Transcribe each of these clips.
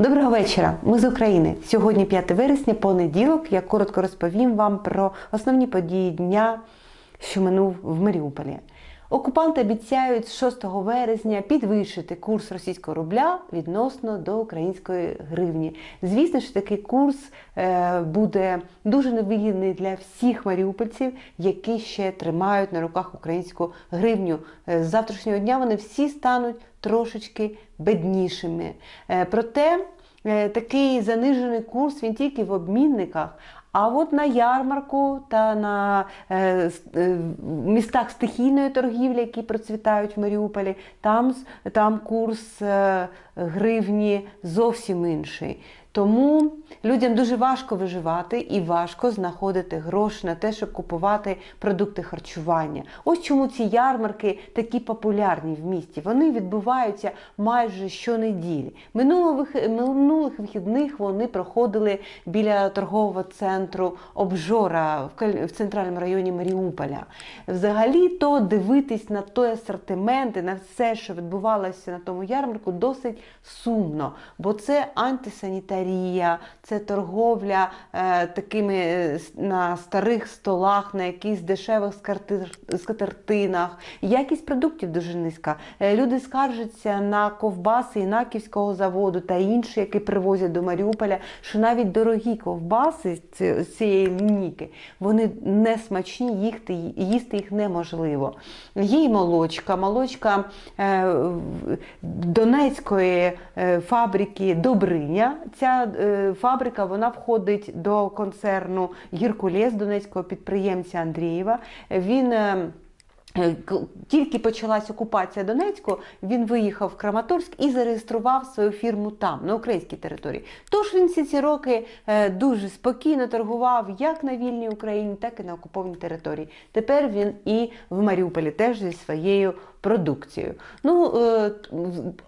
Доброго вечора. Ми з України. Сьогодні 5 вересня, понеділок. Я коротко розповім вам про основні події дня, що минув в Маріуполі. Окупанти обіцяють з 6 вересня підвищити курс російського рубля відносно до української гривні. Звісно, що такий курс е, буде дуже невигідний для всіх маріупольців, які ще тримають на руках українську гривню. Е, З завтрашнього дня вони всі стануть трошечки беднішими. Е, Проте такий занижений курс він тільки в обмінниках. А от на ярмарку та на е, е, містах стихійної торгівлі, які процвітають в Маріуполі, там, там курс е, гривні зовсім інший. Тому людям дуже важко виживати і важко знаходити гроші на те, щоб купувати продукти харчування. Ось чому ці ярмарки такі популярні в місті. Вони відбуваються майже щонеділі. Минулого вих- Минулих вихідних вони проходили біля торгового центру Обжора в центральному районі Маріуполя. Взагалі, то дивитись на той асортимент і на все, що відбувалося на тому ярмарку, досить сумно, бо це антисанітарія, це торговля е, такими е, на старих столах, на якихось дешевих скатертинах. Якість продуктів дуже низька. Е, Люди скаржаться на ковбаси Інаківського заводу та інші, які привозять до Маріуполя, що навіть дорогі ковбаси цієї лінійки, вони не смачні, їсти, їсти їх неможливо. Є і молочка, молочка е, Донецької е, фабрики Добриня. Ця е, фабрика вона входить до концерну Гіркулес Донецького підприємця Андрієва. Він Тільки почалась окупація Донецьку, він виїхав в Краматорськ і зареєстрував свою фірму там, на українській території. Тож він всі ці роки е, дуже спокійно торгував як на вільній Україні, так і на окупованій території. Тепер він і в Маріуполі теж зі своєю продукцією. Ну, е,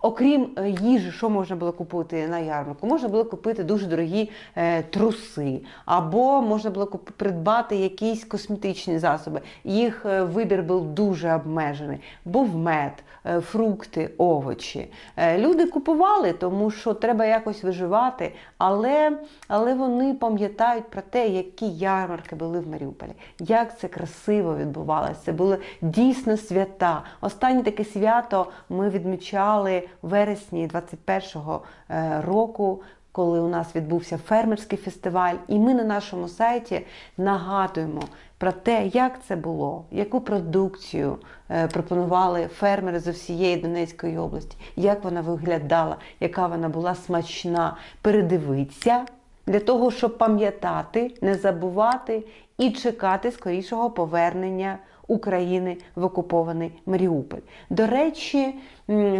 окрім е, їжі, що можна було купити на ярмарку? Можна було купити дуже дорогі е, труси, або можна було куп- придбати якісь косметичні засоби. Їх е, вибір був дуже обмежений. Був мед, е, фрукти, овочі. Е, Люди купували, тому що треба якось виживати, але, але вони пам'ятають про те, які ярмарки були в Маріуполі, як це красиво відбувалося. Це були дійсно свята. Останнє таке свято ми відмічали в вересні 21-го е, року. Коли у нас відбувся фермерський фестиваль, і ми на нашому сайті нагадуємо про те, як це було, яку продукцію е, пропонували фермери з усієї Донецької області, як вона виглядала, яка вона була смачна. Передивитися для того, щоб пам'ятати, не забувати і чекати скорішого повернення України в окупований Маріуполь. До речі,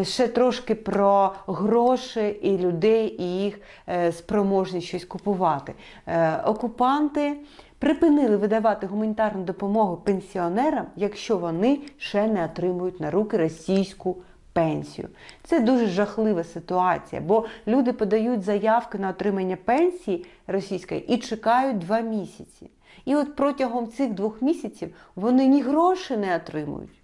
ще трошки про гроші і людей, і їх е, спроможність щось купувати. Е, Окупанти припинили видавати гуманітарну допомогу пенсіонерам, якщо вони ще не отримують на руки російську пенсію. Це дуже жахлива ситуація, бо люди подають заявки на отримання пенсії російської і чекають два місяці. І от протягом цих двох місяців вони ні гроші не отримують,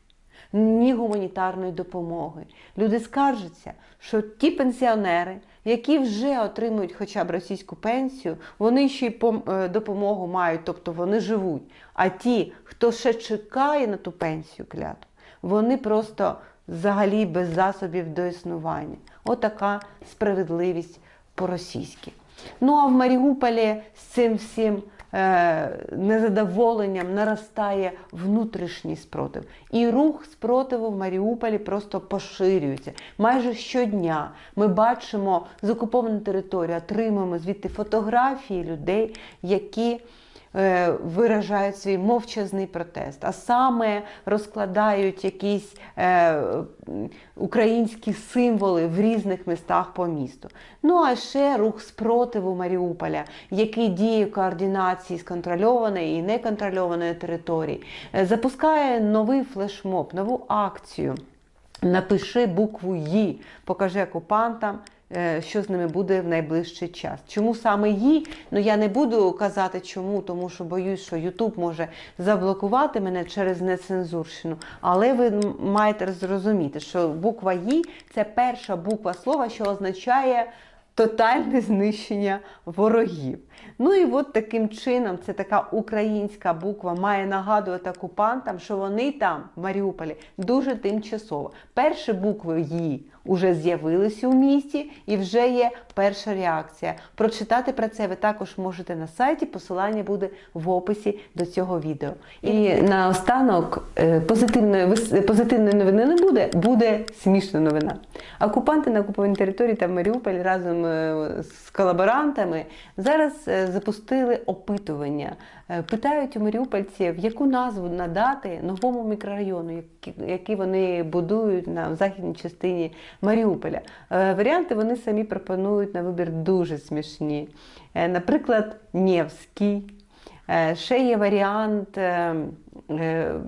ні гуманітарної допомоги. Люди скаржаться, що ті пенсіонери, які вже отримують хоча б російську пенсію, вони ще й е, допомогу мають, тобто вони живуть. А ті, хто ще чекає на ту пенсію кляту, вони просто взагалі без засобів до існування. Отака справедливість по-російськи. Ну а в Маріуполі з цим всім незадоволенням наростає внутрішній спротив. І рух спротиву в Маріуполі просто поширюється. Майже щодня ми бачимо з окупованої території, отримуємо звідти фотографії людей, які е, виражають свій мовчазний протест, а саме розкладають якісь е, українські символи в різних містах по місту. Ну а ще рух спротиву Маріуполя, який діє в координації з контрольованої і неконтрольованої території, е, запускає новий флешмоб, нову акцію. Напиши букву «Ї», покажи окупантам, е, що з ними буде в найближчий час. Чому саме «Ї»? Ну я не буду казати чому, тому що боюсь, що Ютуб може заблокувати мене через нецензурщину. Але ви маєте зрозуміти, що буква «Ї» – це перша буква слова, що означає тотальне знищення ворогів. Ну і от таким чином, це така українська буква має нагадувати окупантам, що вони там, в Маріуполі, дуже тимчасово. Перші букви «Ї» вже з'явилися у місті і вже є перша реакція. Прочитати про це ви також можете на сайті. Посилання буде в описі до цього відео. І наостанок е, позитивної вис- позитивної новини не буде, буде смішна новина. Окупанти на окупованій території та в Маріуполі разом е, з колаборантами зараз е, запустили опитування. Е, Питають у маріупольців, яку назву надати новому мікрорайону, який вони будують на західній частині Маріуполя. Е, Варіанти вони самі пропонують на вибір дуже смішні. Е, Наприклад, Невський. Е, Ще є варіант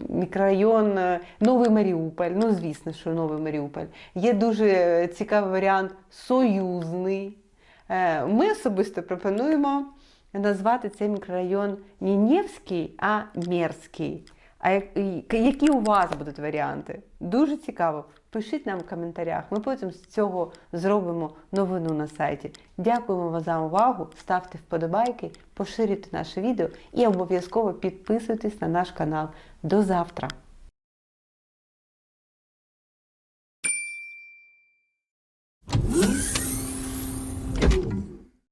мікрорайон Новий Маріуполь. Ну, звісно, що Новий Маріуполь. Є дуже цікавий варіант Союзний. Ми особисто пропонуємо назвати цей мікрорайон не Невський, а Мерський. А які у вас будуть варіанти? Дуже цікаво. Пишіть нам в коментарях. Ми потім з цього зробимо новину на сайті. Дякуємо вам за увагу. Ставте вподобайки, поширюйте наше відео і обов'язково підписуйтесь на наш канал. До завтра!